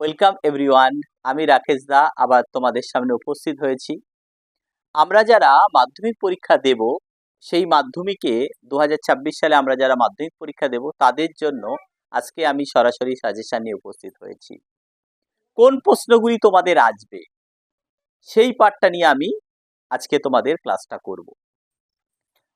Welcome everyone আমি রাকেশ দা, আবার তোমাদের সামনে উপস্থিত হয়েছি। আমরা যারা মাধ্যমিক পরীক্ষা দেব, সেই মাধ্যমিকে দু হাজার ছাব্বিশ সালে আমরা যারা মাধ্যমিক পরীক্ষা দেব, তাদের জন্য আজকে আমি সরাসরি সাজেশন নিয়ে উপস্থিত হয়েছি। কোন প্রশ্নগুলি তোমাদের আসবে? সেই পার্টটা নিয়ে আমি আজকে তোমাদের ক্লাসটা করব।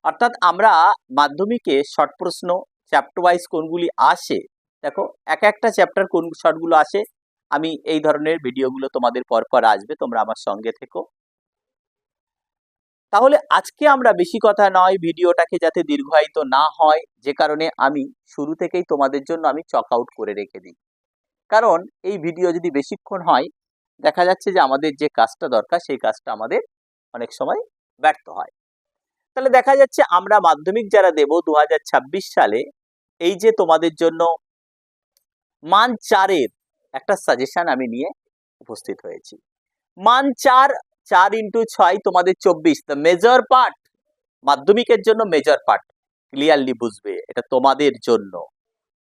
অর্থাৎ আমরা মাধ্যমিকে শর্ট প্রশ্ন চ্যাপ্টার ওয়াইজ কোনগুলি আসে, দেখো, এক একটা চ্যাপ্টার কোন শর্টগুলো আসে আমি এই ধরনের ভিডিওগুলো তোমাদের পর পর আসবে, তোমরা আমার সঙ্গে থেকো। তাহলে আজকে আমরা বেশি কথা নয়, ভিডিওটাকে যাতে দীর্ঘায়িত না হয়, যে কারণে আমি শুরু থেকেই তোমাদের জন্য আমি চক আউট করে রেখে দিই। কারণ এই ভিডিও যদি বেশিক্ষণ হয়, দেখা যাচ্ছে যে আমাদের যে কাজটা দরকার, সেই কাজটা আমাদের অনেক সময় ব্যর্থ হয়। তাহলে দেখা যাচ্ছে আমরা মাধ্যমিক যারা দেব দু হাজার ছাব্বিশ সালে, এই যে তোমাদের জন্য মান চারের একটা সাজেশন আমি নিয়ে উপস্থিত হয়েছি। মান চার চার ইন্টু ছয় তোমাদের চব্বিশ দ্য মেজর পার্ট মাধ্যমিকের জন্য মেজর পার্ট ক্লিয়ারলি বুঝবে, এটা তোমাদের জন্য।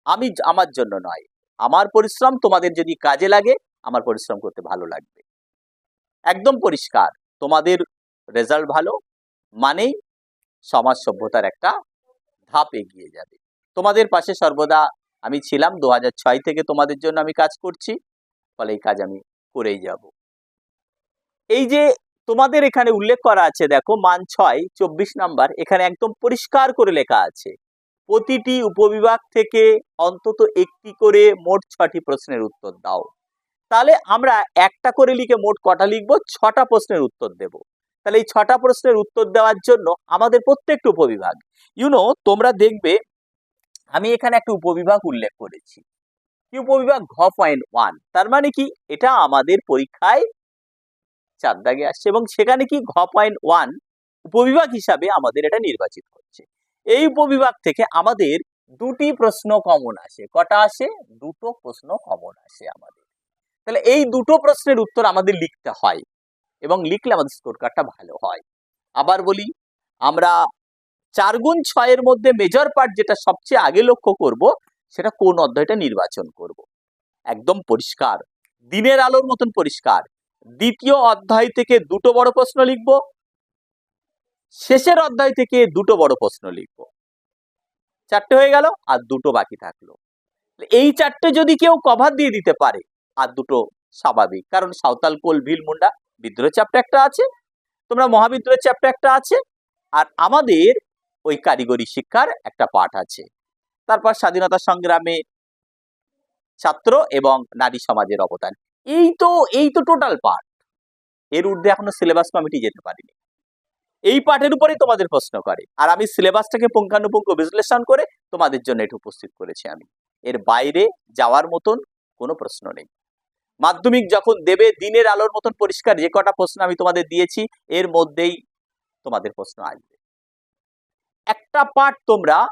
আমি, আমার জন্য নয়, আমার পরিশ্রম তোমাদের যদি কাজে লাগে, আমার পরিশ্রম করতে ভালো লাগবে। একদম পরিষ্কার, তোমাদের রেজাল্ট ভালো, মানেই সমাজ সভ্যতার একটা ধাপ এগিয়ে যাবে। তোমাদের পাশে সর্বদা আমি ছিলাম দু থেকে তোমাদের জন্য আমি কাজ করছি, ফলে এই কাজ আমি করেই যাব। এই যে তোমাদের এখানে উল্লেখ করা আছে, দেখো, মান ছয়, চব্বিশ নাম্বার, এখানে একদম পরিষ্কার করে লেখা আছে, প্রতিটি উপবিভাগ থেকে অন্তত একটি করে মোট ছটি প্রশ্নের উত্তর দাও। তাহলে আমরা একটা করে লিখে মোট কটা লিখব? ছটা প্রশ্নের উত্তর দেব। তাহলে এই ছটা প্রশ্নের উত্তর দেওয়ার জন্য আমাদের প্রত্যেকটা উপবিভাগ ইউনো তোমরা দেখবে আমি এখানে একটা উপবিভাগ উল্লেখ করেছি। কি উপবিভাগ? ঘ পয়েন্ট ওয়ান তার মানে কি? এটা আমাদের পরীক্ষায় চার দাগে আসছে এবং সেখানে কি? ঘ পয়েন্ট ওয়ান উপবিভাগ হিসাবে আমাদের এটা নির্বাচিত হচ্ছে। এই উপবিভাগ থেকে আমাদের দুটি প্রশ্ন কমন আসে। কটা আসে? দুটো প্রশ্ন কমন আসে আমাদের। তাহলে এই দুটো প্রশ্নের উত্তর আমাদের লিখতে হয় এবং লিখলে আমাদের স্কোর কার্ডটা ভালো হয়। আবার বলি, আমরা চার গুণ ছয়ের মধ্যে মেজর পার্ট যেটা সবচেয়ে আগে লক্ষ্য করব, সেটা কোন অধ্যায়টা নির্বাচন করব। একদম পরিষ্কার। দিনের আলোর মতন পরিষ্কার। দ্বিতীয় অধ্যায় থেকে দুটো বড় প্রশ্ন লিখব। শেষের অধ্যায় থেকে দুটো বড় প্রশ্ন লিখব। চারটে হয়ে গেল, আর দুটো বাকি থাকল। এই চারটে যদি কেউ কভার দিয়ে দিতে পারে, আর দুটো স্বাভাবিক। কারণ সাঁওতাল কোল, ভিল মুন্ডা বিদ্রোহ চ্যাপ্টার একটা আছে, তোমরা মহাবিদ্রোহ চ্যাপ্টার একটা আছে। আর আমাদের ওই কারিগরি শিক্ষার একটা পাঠ আছে। তারপর স্বাধীনতা সংগ্রামে ছাত্র এবং নারী সমাজের অবদান। এই তো এই তো টোটাল পাঠ। এর ঊর্ধ্বে এখনও সিলেবাস কমিটি যেতে পারিনি। এই পাঠের উপরেই তোমাদের প্রশ্ন করে। আর আমি সিলেবাসটাকে পুঙ্খানুপুঙ্খ বিশ্লেষণ করে তোমাদের জন্য এটা উপস্থিত করেছি আমি। এর বাইরে যাওয়ার মতন কোনো প্রশ্ন নেই। মাধ্যমিক যখন দেবে, দিনের আলোর মতন পরিষ্কার যে কটা প্রশ্ন আমি তোমাদের দিয়েছি, এর মধ্যেই তোমাদের প্রশ্ন আসবে। একটা পার্ট তোমরা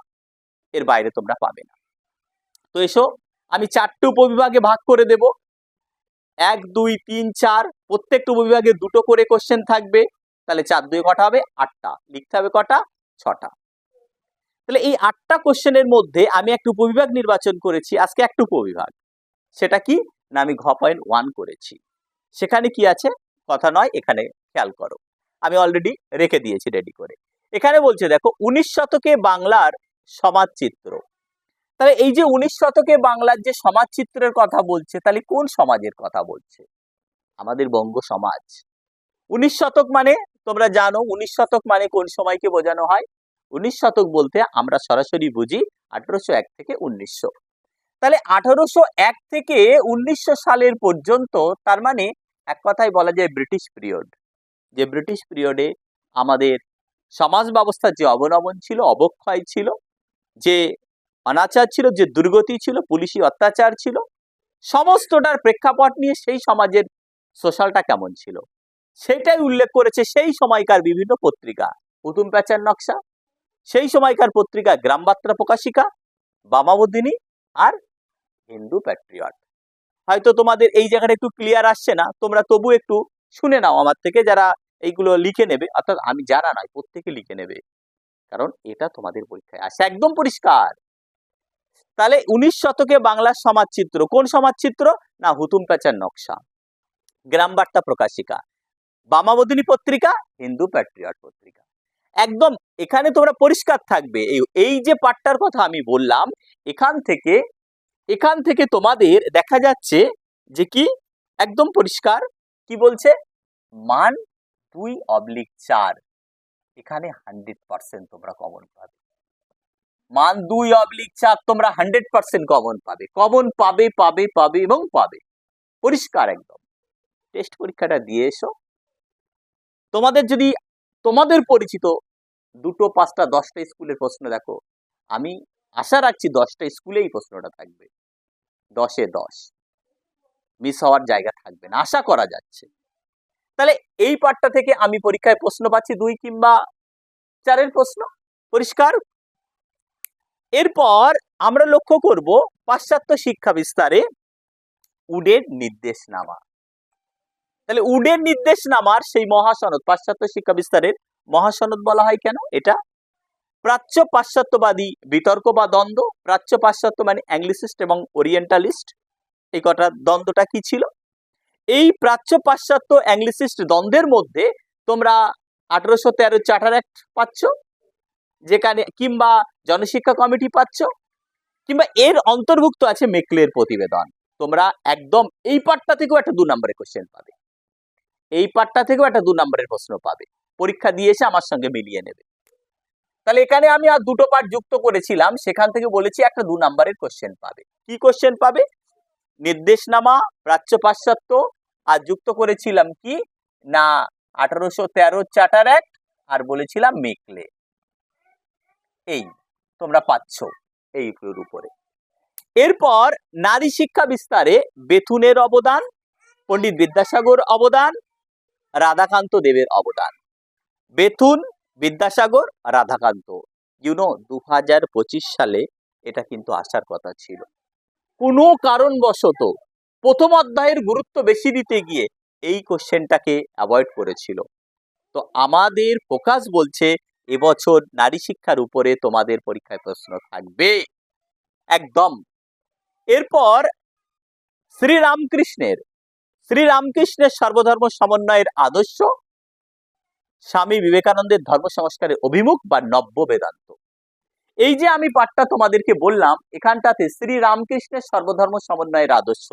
এর বাইরে তোমরা পাবে না। তো এসো, আমি চারটে উপবিভাগে ভাগ করে দেব। এক, দুই, তিন, চার, প্রত্যেকটা উপবিভাগে দুটো করে কোশ্চেন থাকবে। তাহলে চার দুই কটা হবে? আটটা। লিখতে হবে কটা? ছটা। তাহলে এই আটটা কোশ্চেনের মধ্যে আমি একটা উপবিভাগ নির্বাচন করেছি। আজকে একটা উপবিভাগ। সেটা কি? না, আমি ঘ পয়েন্ট ওয়ান করেছি। সেখানে কি আছে? কথা নয়, এখানে খেয়াল করো। আমি অলরেডি রেখে দিয়েছি রেডি করে। এখানে বলছে, দেখো, উনিশ শতকে বাংলার সমাজচিত্র। তাহলে এই যে উনিশ শতকে বাংলার যে সমাজচিত্রের কথা বলছে, তাহলে কোন সমাজের কথা বলছে? আমাদের বঙ্গ সমাজ। উনিশ শতক মানে তোমরা জানো, উনিশ শতক মানে কোন সময়কে বোঝানো হয়? উনিশ শতক বলতে আমরা সরাসরি বুঝি আঠারোশো এক থেকে উনিশশো। তাহলে আঠারোশো এক থেকে উনিশশো সালের পর্যন্ত, তার মানে এক কথায় বলা যায় ব্রিটিশ পিরিয়ড। যে ব্রিটিশ পিরিয়ডে আমাদের সমাজ ব্যবস্থার যে অবনমন ছিল, অবক্ষয় ছিল, যে অনাচার ছিল, যে দুর্গতি ছিল, পুলিশি অত্যাচার ছিল, সমস্তটার প্রেক্ষাপট নিয়ে সেই সমাজের সোশ্যালটা কেমন ছিল? সেটাই উল্লেখ করেছে সেই সময়কার বিভিন্ন পত্রিকা। পুতুম প্যাচার নকশা, সেই সময়কার পত্রিকা গ্রামবার্তা প্রকাশিকা বামাবদিনী আর হিন্দু প্যাট্রিয়ট। হয়তো তোমাদের এই জায়গাটা একটু ক্লিয়ার আসছে না, তোমরা তবু একটু শুনে নাও আমার থেকে, যারা এইগুলো লিখে নেবে, অর্থাৎ আমি জানা নয়, প্রত্যেকে লিখে নেবে। কারণ এটা তোমাদের পরীক্ষায় আসে। একদম পরিষ্কার। তাহলে উনিশ শতকে বাংলার সমাজচিত্র, কোন সমাজচিত্র? না, হুতুম প্যাচার নকশা। গ্রাম বার্তা প্রকাশিকা। বামাবদিনী পত্রিকা, হিন্দু প্যাট্রিয়ট পত্রিকা। একদম এখানে তোমরা পরিষ্কার থাকবে। এই এই যে পাঠটার কথা আমি বললাম, এখান থেকে এখান থেকে তোমাদের দেখা যাচ্ছে যে কি? একদম পরিষ্কার। কি বলছে? মান দুই অবলিক চার। এখানে হান্ড্রেড পার্সেন্ট তোমরা কমন পাবে। মান দুই অবলিক চার তোমরা হান্ড্রেড পার্সেন্ট কমন পাবে। কমন পাবে পাবে পাবে এবং পাবে। পরিষ্কার একদম। টেস্ট পরীক্ষাটা দিয়ে এসো। তোমাদের যদি, তোমাদের পরিচিত দুটো, পাঁচটা, দশটা স্কুলের প্রশ্ন দেখো। আমি আশা রাখছি দশটা স্কুলেই প্রশ্নটা থাকবে। দশে দশ। মিস হওয়ার জায়গা থাকবে না। আশা করা যাচ্ছে। তাহলে এই পাঠটা থেকে আমি পরীক্ষায় প্রশ্ন পাচ্ছি দুই কিংবা চারের প্রশ্ন। পরিষ্কার? এরপর আমরা লক্ষ্য করব পাশ্চাত্য শিক্ষা বিস্তারে উডের নির্দেশনামা। তাহলে উডের নির্দেশনামার সেই মহাসনদ, পাশ্চাত্য শিক্ষা বিস্তারের মহাসনদ বলা হয় কেন এটা? প্রাচ্য পাশ্চাত্যবাদী বিতর্ক বা দ্বন্দ্ব। প্রাচ্য পাশ্চাত্য মানে অ্যাংলিসিস্ট এবং ওরিয়েন্টালিস্ট। এই কটা দ্বন্দ্বটা কি ছিল? এই প্রাচ্য পাশ্চাত্য অ্যাংলিসিস্ট দ্বন্দ্বের মধ্যে তোমরা আঠারোশো তেরো চার্টার অ্যাক্ট পাচ্ছ, যেখানে কিংবা জনশিক্ষা কমিটি পাচ্ছ, কিংবা এর অন্তর্ভুক্ত আছে মেকলের প্রতিবেদন। তোমরা একদম এই পাঠটা থেকেও একটা দু নম্বরের কোশ্চেন পাবে। এই পাঠটা থেকেও একটা দু নম্বরের প্রশ্ন পাবে। পরীক্ষা দিয়ে এসে আমার সঙ্গে মিলিয়ে নেবে। তাহলে এখানে আমি আর দুটো পার্ট যুক্ত করেছিলাম, সেখান থেকে বলেছি একটা দু নম্বরের কোশ্চেন পাবে। কি কোশ্চেন পাবে? নির্দেশনামা, প্রাচ্য পাশ্চাত্য আর যুক্ত করেছিলাম কি? না, আঠারোশো তেরো চার্টার অ্যাক্ট আর বলেছিলাম মেকলে। এই তোমরা পাচ্ছ এইগুলোর উপরে। এরপর নারী শিক্ষা বিস্তারে বেথুনের অবদান, পণ্ডিত বিদ্যাসাগর অবদান, রাধাকান্ত দেবের অবদান। বেথুন, বিদ্যাসাগর, রাধাকান্ত। ইউনো দু হাজার পঁচিশ সালে এটা কিন্তু আসার কথা ছিল। কোনো কারণবশত প্রথম অধ্যায়ের গুরুত্ব বেশি দিতে গিয়ে এই কোশ্চেনটাকে অ্যাভয়েড করেছিল। তো আমাদের ফোকাস বলছে, এবছর নারী শিক্ষার উপরে তোমাদের পরীক্ষায় প্রশ্ন থাকবে। একদম। এরপর শ্রীরামকৃষ্ণের শ্রীরামকৃষ্ণের সর্বধর্ম সমন্বয়ের আদর্শ, স্বামী বিবেকানন্দের ধর্ম সংস্কারের অভিমুখ বা নব্য বেদান্ত। এই যে আমি পাঠটা তোমাদেরকে বললাম, এখানটাতে শ্রীরামকৃষ্ণের সর্বধর্ম সমন্বয়ের আদর্শ।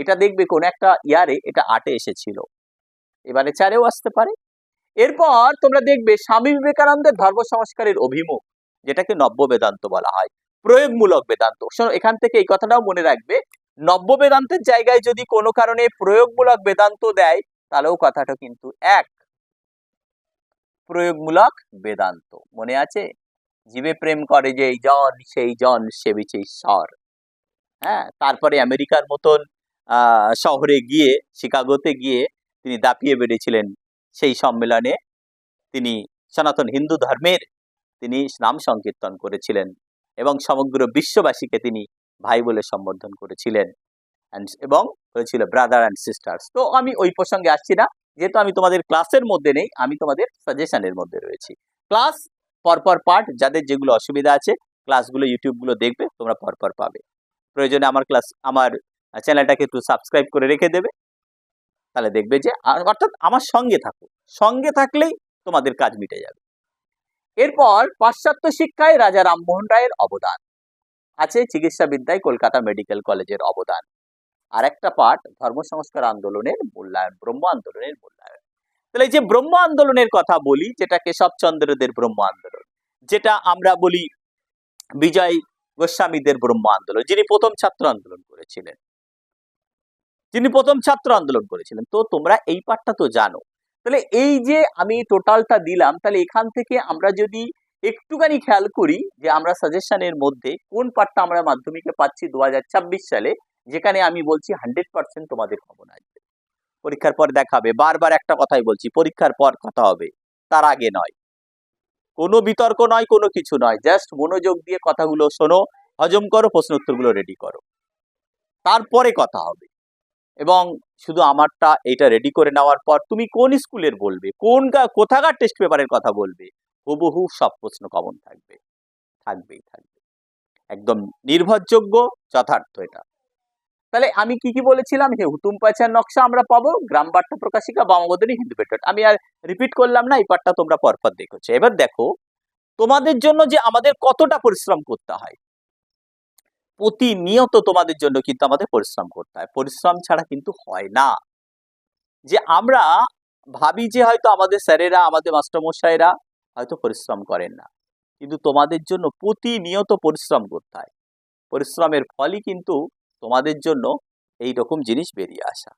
এটা দেখবে কোন একটা ইয়ারে এটা আটে এসেছিল। এবারে চারেও আসতে পারে। এরপর তোমরা দেখবে স্বামী বিবেকানন্দের ধর্ম সংস্কারের অভিমুখ, যেটাকে নব্য বেদান্ত বলা হয়, প্রয়োগমূলক বেদান্ত। এখান থেকে এই কথাটাও মনে রাখবে নব্য বেদান্তের জায়গায় যদি কোনো কারণে প্রয়োগমূলক বেদান্ত দেয়, তাহলেও কথাটা কিন্তু এক, প্রয়োগমূলক বেদান্ত। মনে আছে? জীবে প্রেম করে যে জন, সেই জন সেবিছে ঈশ্বর। হ্যাঁ তারপরে আমেরিকার মতন শহরে গিয়ে, শিকাগোতে গিয়ে তিনি দাপিয়ে বেড়েছিলেন। সেই সম্মেলনে তিনি সনাতন হিন্দু ধর্মের তিনি নাম সংকীর্তন করেছিলেন এবং সমগ্র বিশ্ববাসীকে তিনি ভাই বলে সম্বোধন করেছিলেন। এবং হয়েছিল ব্রাদার অ্যান্ড সিস্টার্স তো আমি ওই প্রসঙ্গে আসছি না, যেহেতু আমি তোমাদের ক্লাসের মধ্যে নেই, আমি তোমাদের সাজেশনের মধ্যে রয়েছি। ক্লাস পরপর পার্ট যাদের যেগুলো অসুবিধা আছে, ক্লাসগুলো ইউটিউবগুলো দেখবে, তোমরা পরপর পাবে। প্রয়োজনে আমার ক্লাস, আমার চ্যানেলটাকে একটু সাবস্ক্রাইব করে রেখে দেবে। তাহলে দেখবে যে অর্থাৎ আমার সঙ্গে থাকো। সঙ্গে থাকলেই তোমাদের কাজ মিটে যাবে। এরপর পাশ্চাত্য শিক্ষায় রাজা রামমোহন রায়ের অবদান। আছে চিকিৎসা বিদ্যায় কলকাতা মেডিকেল কলেজের অবদান। আর একটা পাঠ, ধর্ম সংস্কার আন্দোলনের মূল্যায়ন, ব্রহ্ম আন্দোলনের মূল্যায়ন। তাহলে যে ব্রহ্ম আন্দোলনের কথা বলি যেটা কেশবচন্দ্রদের ব্রহ্ম আন্দোলন, যেটা আমরা বলি বিজয় গোস্বামীদের ব্রহ্ম আন্দোলন, যিনি প্রথম ছাত্র আন্দোলন করেছিলেন। যিনি প্রথম ছাত্র আন্দোলন করেছিলেন। তো তোমরা এই পাঠটা তো জানো। তাহলে এই যে আমি টোটালটা দিলাম, তাহলে এখান থেকে আমরা যদি একটুখানি খেয়াল করি যে আমরা সাজেশনের মধ্যে কোন পাঠটা আমরা মাধ্যমিকে পাচ্ছি দু হাজার ছাব্বিশ সালে, যেখানে আমি বলছি হান্ড্রেড পার্সেন্ট তোমাদের খবর আসবে। পরীক্ষার পর দেখাবে, বারবার একটা কথাই বলছি, পরীক্ষার পর কথা হবে, তার আগে নয়। কোনো বিতর্ক নয়, কোনো কিছু নয় জাস্ট মনোযোগ দিয়ে কথাগুলো শোনো, হজম করো, প্রশ্ন উত্তরগুলো রেডি করো। তারপরে কথা হবে। এবং শুধু আমারটা এটা রেডি করে নেওয়ার পর তুমি কোন স্কুলের বলবে? কোন কোথাকার টেস্ট পেপারের কথা বলবে? হুবহু সব প্রশ্ন কমন থাকবে। থাকবেই, থাকবে। একদম নির্ভরযোগ্য, যথার্থ এটা। তাহলে আমি কি কি বলেছিলাম? যে হুতুম পাচার নকশা আমরা পাবো, গ্রাম বার্তা প্রকাশিকা বামগদনী হিন্দু পেট্রোল আমি আর রিপিট করলাম না, এই পার্টটা তোমরা পরপর দেখেছ এবার দেখো, তোমাদের জন্য যে আমাদের কতটা পরিশ্রম করতে হয়। প্রতিনিয়ত তোমাদের জন্য কিন্তু আমাদের পরিশ্রম করতে হয়। পরিশ্রম ছাড়া কিন্তু হয় না। যে আমরা ভাবি যে হয়তো আমাদের স্যারেরা, আমাদের মাস্টারমশাইরা হয়তো পরিশ্রম করেন না। কিন্তু তোমাদের জন্য প্রতিনিয়ত পরিশ্রম করতে হয়। পরিশ্রমের ফলই কিন্তু তোমাদের জন্য এই রকম জিনিস বেরিয়ে আসা।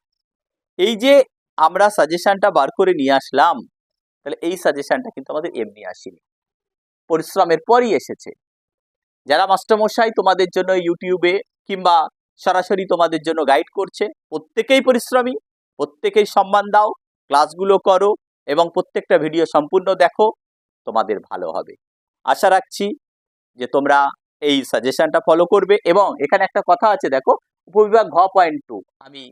এই যে আমরা সাজেশনটা বার করে নিয়ে আসলাম, তাহলে এই সাজেশনটা কিন্তু আমাদের এমনি আসেনি। পরিশ্রমের পরই এসেছে। যারা মাস্টারমশাই তোমাদের জন্য ইউটিউবে কিংবা সরাসরি তোমাদের জন্য গাইড করছে, প্রত্যেকেই পরিশ্রমী, প্রত্যেকেই সম্মান দাও ক্লাসগুলো করো এবং প্রত্যেকটা ভিডিও সম্পূর্ণ দেখো, তোমাদের ভালো হবে। আশা রাখছি যে তোমরা এই সাজেশনটা ফলো করবে এবং এখানে একটা কথা আছে, দেখো, উপবিভাগ ঘ পয়েন্ট টু আমি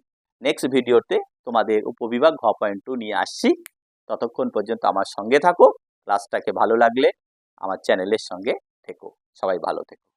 নেক্সট ভিডিওতে তোমাদের উপবিভাগ ঘ পয়েন্ট টু নিয়ে আসছি। ততক্ষণ পর্যন্ত আমার সঙ্গে থাকো ক্লাসটাকে ভালো লাগলে আমার চ্যানেলের সঙ্গে থেকো। সবাই ভালো থেকো।